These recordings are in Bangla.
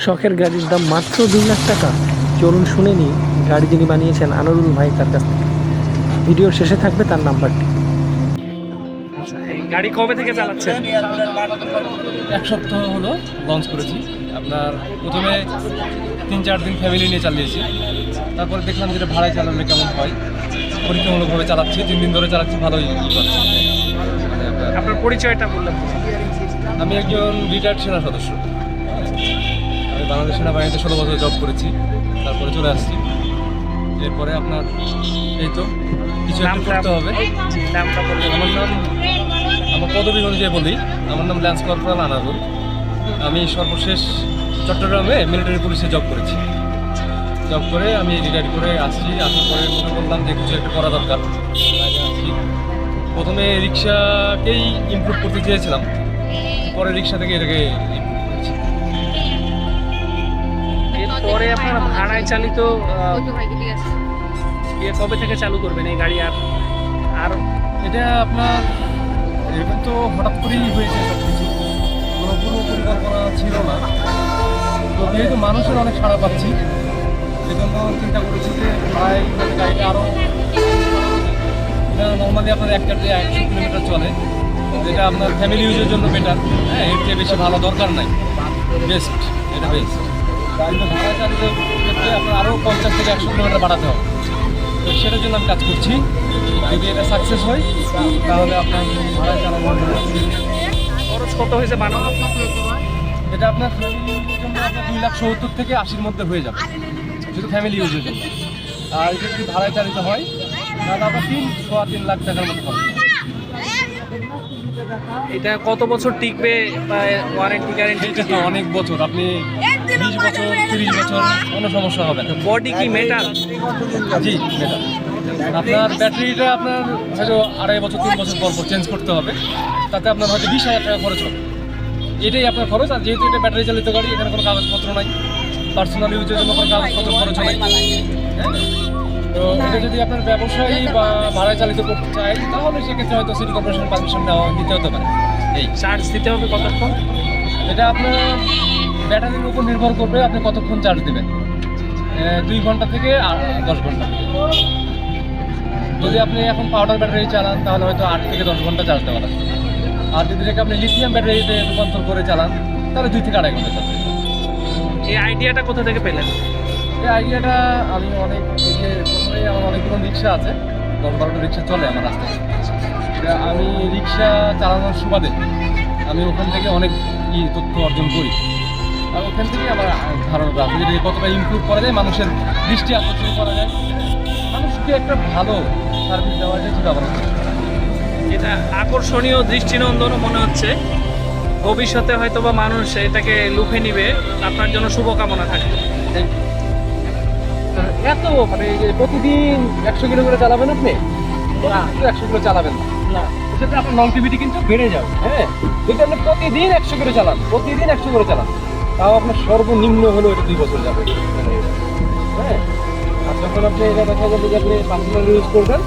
শখের গাড়ির দাম মাত্র দুই লাখ টাকা। চলুন শুনে নিই গাড়ি যিনি বানিয়েছেন আনোরুল ভাই তার কাছ থেকে। ভিডিওর শেষে থাকবে তার নাম্বারটি। গাড়ি কবে থেকে চালাচ্ছেন? এক সপ্তাহ হলো লঞ্চ করেছি। আপনার প্রথমে তিন চার দিন ফ্যামিলি নিয়ে চালিয়েছি। তারপরে দেখলাম যেটা ভাড়ায় চালালে কেমন হয়। পরীক্ষামূলকভাবে চালাচ্ছি তিন দিন ধরে চালাচ্ছি ভালোই পাচ্ছি। আপনার- পরিচয়টা বললাম আমি একজন রিটায়ার্ড সেনা সদস্য। বাংলাদেশ সেনাবাহিনীতে ষোলো বছর জব করেছি। তারপরে চলে আসছি। এরপরে আপনার এই তো কিছু একটু করতে হবে। আমার নাম আমার পদবী অনুযায়ী বলি আমার নাম ল্যান্স কর্পোরাল আনারুল। আমি সর্বশেষ চট্টগ্রামে মিলিটারি পুলিশে জব করেছি। জব করে আমি রিটায়ার করে আসছি আসার পরে মনে করলাম যে কিছু একটা করা দরকার। প্রথমে রিক্সাকেই ইমপ্রুভ করতে চেয়েছিলাম। পরে রিক্সা থেকে এটাকে করেছি। এরপরে আপনার ভাড়ায় চালিত ইয়ে কবে থেকে চালু করবেন এই গাড়ি আর? আর এটা আপনার এরকম তো হঠাৎ করেই হয়েছে সব কোনো পূর্ব পরিকল্পনা ছিল না। তো যেহেতু মানুষের অনেক সাড়া পাচ্ছি, সেজন্য চিন্তা করেছি যে ভাই মানে গাড়িটা আরও এটা নর্মালি আপনার একটা দিয়ে একশো কিলোমিটার চলে। যেটা আপনার ফ্যামিলি ইউজের জন্য বেটার হ্যাঁ এর চেয়ে বেশি ভালো দরকার নাই। বেস্ট এটা বেস্ট কিন্তু ভাড়া ক্ষেত্রে আপনার আরও পঞ্চাশ থেকে একশো কিলোমিটার বাড়াতে হবে। তো সেটার জন্য আমি কাজ করছি। যদি এটা সাকসেস হয় তাহলে আপনার ভাড়া চালানো খরচ কত হয়েছে বানানো? এটা আপনার দুই লাখ সত্তর থেকে আশির মধ্যে হয়ে যাবে। শুধু ফ্যামিলি ইউজের জন্য। আর এটা যদি ভাড়ায় চালিত হয় তাহলে আপনার তিন সোয়া তিন লাখ টাকার মতো খরচ। এটা কত বছর টিকবে ওয়ারেন্টি গ্যারেন্টি অনেক বছর। আপনি বিশ বছর তিরিশ বছর কোনো সমস্যা হবে না। বডি কি মেটাল জি ম্যাডাম আপনার ব্যাটারিটা আপনার হয়তো আড়াই বছর তিন বছর পর পর চেঞ্জ করতে হবে। তাতে আপনার হয়তো বিশ হাজার টাকা খরচ হবে। এটাই আপনার খরচ আর যেহেতু এটা ব্যাটারি চালিত গাড়ি এখানে কোনো কাগজপত্র নাই। পার্সোনাল ইউজের জন্য কোনো কাগজপত্র খরচ নাই। হ্যাঁ তো এটা যদি আপনার ব্যবসায়ী বা ভাড়ায় চালিত করতে চাই তাহলে সেক্ষেত্রে হয়তো সিটি কর্পোরেশন পারমিশন নেওয়া নিতে হতে পারে। এই। চার্জ দিতে হবে কতক্ষণ? এটা আপনার ব্যাটারির উপর নির্ভর করবে আপনি কতক্ষণ চার্জ দেবেন। দুই ঘণ্টা থেকে দশ ঘণ্টা। যদি আপনি এখন পাউডার ব্যাটারি চালান তাহলে হয়তো আট থেকে দশ ঘণ্টা চার্জ দেওয়া লাগবে। আর যদি এটাকে আপনি লিথিয়াম ব্যাটারিতে রূপান্তর করে চালান তাহলে দুই থেকে আড়াই ঘণ্টা চার্জ এই আইডিয়াটা কোথা থেকে পেলেন? এই আইডিয়াটা আমি অনেক প্রথমেই আমার অনেকগুলো রিক্সা আছে। দশ বারোটা রিক্সা চলে আমার রাস্তায়। আমি রিক্সা চালানোর সুবাদে আমি ওখান থেকে অনেক তথ্য অর্জন করি। ওখান থেকে আমার ধারণা আছে যে কতটা ইমপ্রুভ করা যায় মানুষের দৃষ্টি আকর্ষণ করা যায় মানুষকে একটা ভালো সার্ভিস দেওয়া যায় সেটা আমার এটা আকর্ষণীয় দৃষ্টিনন্দনও মনে হচ্ছে। ভবিষ্যতে হয়তো বা মানুষ এটাকে লুফে নিবে আপনার জন্য শুভকামনা থাকবে এত মানে এই প্রতিদিন একশো কিলোমিটার চালাবেন আপনি? একশো কিলো চালাবেন না। সেক্ষেত্রে আপনার লংটিভিটি কিন্তু বেড়ে যাবে হ্যাঁ? যদি আপনি প্রতিদিন একশো করে চালান প্রতিদিন একশো করে চালান। তাও আপনার সর্বনিম্ন হলো এটা দুই বছর যাবে। হ্যাঁ? আর যখন আপনি এটা দেখা যাবে যে আপনি পার্সোনাল ইউজ করবেন,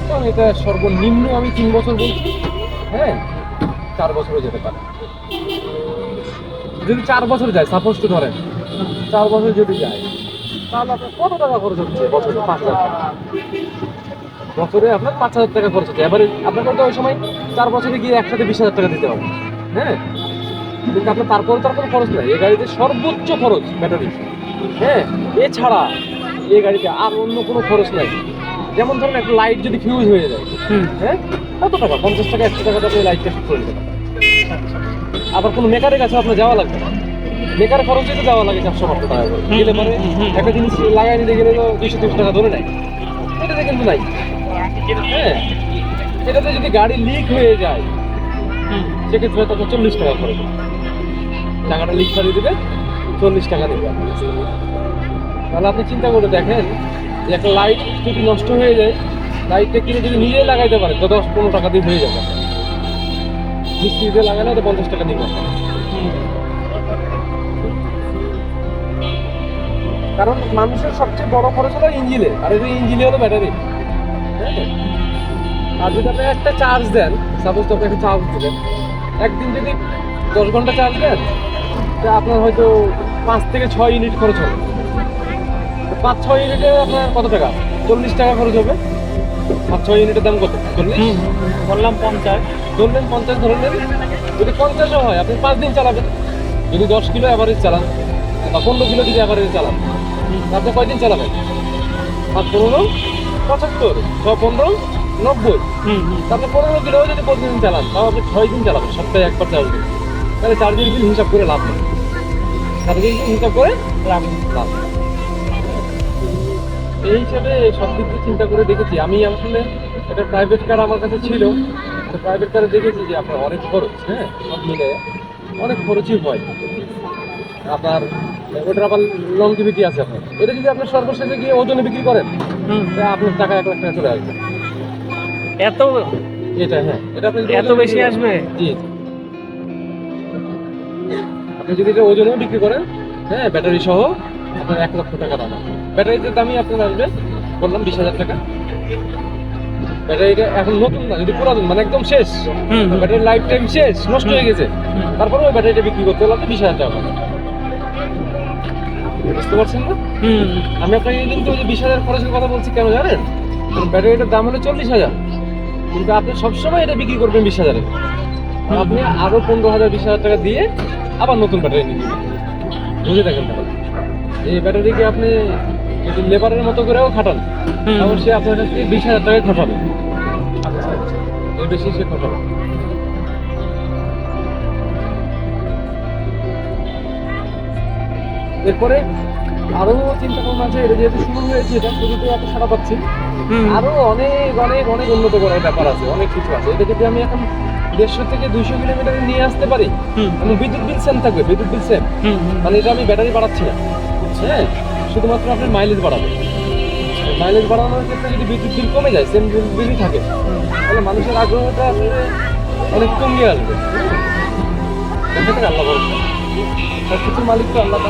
তখন এটা সর্বনিম্ন আমি তিন বছর বলছি হ্যাঁ? চার বছরও যেতে পারে। যদি চার বছর যায় সাপোজ তো ধরেন, চার বছর যদি যায়, তাহলে আপনার কত টাকা খরচ হচ্ছে? বছরে পাঁচ হাজার বছরে আপনার পাঁচ হাজার টাকা খরচ হচ্ছে। এবারে আপনাকে তো ওই সময় চার বছরে গিয়ে একসাথে বিশ হাজার টাকা দিতে হবে। হ্যাঁ? কিন্তু আপনার তারপরে তার কোনো খরচ নাই। এই গাড়িতে সর্বোচ্চ খরচ ব্যাটারি হ্যাঁ এছাড়া এই গাড়িতে আর অন্য কোনো খরচ নাই। যেমন ধরুন একটা লাইট যদি ফিউজ হয়ে যায় হ্যাঁ কত টাকা? পঞ্চাশ টাকা একশো টাকা আপনি লাইটটা ঠিক করে আবার কোনো মেকারের কাছে আপনার যাওয়া লাগবে না। মেকার খরচে তো যাওয়া লাগে চারশো পাঁচশো টাকা করে গেলে পরে। একটা জিনিস লাগাই নিতে গেলে তো দুইশো তিনশো টাকা ধরে নেয়। এটাতে কিন্তু নাই। হ্যাঁ এটাতে যদি গাড়ি লিক হয়ে যায় সেক্ষেত্রে তখন চল্লিশ টাকা খরচ। টাকাটা লিক সারিয়ে দেবে, চল্লিশ টাকা দেবে। তাহলে আপনি চিন্তা করে দেখেন যে একটা লাইট যদি নষ্ট হয়ে যায় লাইটটা কিনে যদি নিজেই লাগাইতে পারে, তো দশ পনেরো টাকা দিয়ে হয়ে যাবে। মিস্ত্রি দিয়ে লাগালে তো পঞ্চাশ টাকা দিবে কারণ মানুষের সবচেয়ে বড় খরচ হলো ইঞ্জিনে, আর এই ইঞ্জিনে হলো ব্যাটারি আর যদি আপনি একটা চার্জ দেন সাপোজ তো আপনি একটা চার্জ দিলেন, একদিন যদি দশ ঘণ্টা চার্জ দেন তা আপনার হয়তো পাঁচ থেকে ছয় ইউনিট খরচ হবে। পাঁচ ছয় ইউনিটে আপনার কত টাকা? চল্লিশ টাকা খরচ হবে। পাঁচ ছয় ইউনিটের দাম কত? চল্লিশ? বললাম পঞ্চাশ। ধরলেন পঞ্চাশ ধরলেন যদি পঞ্চাশও হয় আপনি পাঁচ দিন চালাবেন। যদি দশ কিলো অ্যাভারেজ চালান বা পনেরো কিলো যদি অ্যাভারেজ চালান আপনি কয়দিন চালাবেন? পাঁচ পনেরো? পঁচাত্তর। ছ পনেরো? নব্বই? আপনি পনেরো কিলো যদি প্রতিদিন চালান তাও আপনি ছয় দিন চালাবেন সপ্তাহে একবার চালাবেন তাহলে চার দিন দিন হিসাব করে লাভ নেই। চার দিন দিন হিসাব করে লাভ লাভ এই হিসাবে সব দিক দিয়ে চিন্তা করে দেখেছি। আমি আসলে একটা প্রাইভেট কার আমার কাছে ছিল। প্রাইভেট কারে দেখেছি যে আপনার অনেক খরচ হ্যাঁ? সব মিলে অনেক খরচই হয়। আপনার ওটার আবার লং লংটিভিটি আছে আপনার। এটা যদি আপনার সর্বশেষে গিয়ে ওজনে বিক্রি করেন আপনার টাকা এক লাখ টাকা চলে আসবে। এত এটা হ্যাঁ। এটা আপনি এত বেশি আসবে? জি। আপনি যদি এটা ওজনেও বিক্রি করেন হ্যাঁ ব্যাটারি সহ আপনার এক লক্ষ টাকা দাম। ব্যাটারিতে দামই আপনার আসবে বললাম বিশ হাজার টাকা। ব্যাটারিটা এখন নতুন না যদি পুরাতন মানে একদম শেষ। হুম। লাইফ টাইম শেষ নষ্ট হয়ে গেছে। তারপরে ওই ব্যাটারিটা বিক্রি করতে আপনি বিশ হাজার টাকা বুঝতে পারছেন না? হুম। আমি আপনাকে কিন্তু ওই যে বিশ হাজার খরচের কথা বলছি কেন জানেন? ব্যাটারিটার দাম হলো চল্লিশ হাজার। কিন্তু আপনি সবসময় এটা বিক্রি করবেন বিশ হাজারে। আপনি আরও পনেরো হাজার বিশ হাজার টাকা দিয়ে আবার নতুন ব্যাটারি নিয়ে বুঝে দেখেন তাহলে। এই ব্যাটারিকে আপনি যদি লেবারের মতো করেও খাটান। তাহলে সে আপনার কাছ থেকে বিশ হাজার টাকায় খাটাবে। এর বেশি সে খাটাবে এরপরে আরও চিন্তা ভাবনা আছে এটা যেহেতু শুরু হয়েছে এটা শুরুতে এত সারা পাচ্ছি। আরও অনেক অনেক অনেক উন্নত করার ব্যাপার আছে অনেক কিছু আছে। এটা যদি আমি এখন দেড়শো থেকে দুইশো কিলোমিটারে নিয়ে আসতে পারি? আমি বিদ্যুৎ বিল সেম থাকবে বিদ্যুৎ বিল সেম মানে এটা আমি ব্যাটারি বাড়াচ্ছি না। হ্যাঁ? শুধুমাত্র আপনার মাইলেজ বাড়াবে মাইলেজ বাড়ানোর ক্ষেত্রে যদি বিদ্যুৎ বিল কমে যায় সেম বিলই থাকে। তাহলে মানুষের আগ্রহটা আসলে অনেক কমিয়ে আসবে। আল্লাহ সব কিছুর মালিক তো আল্লাহ।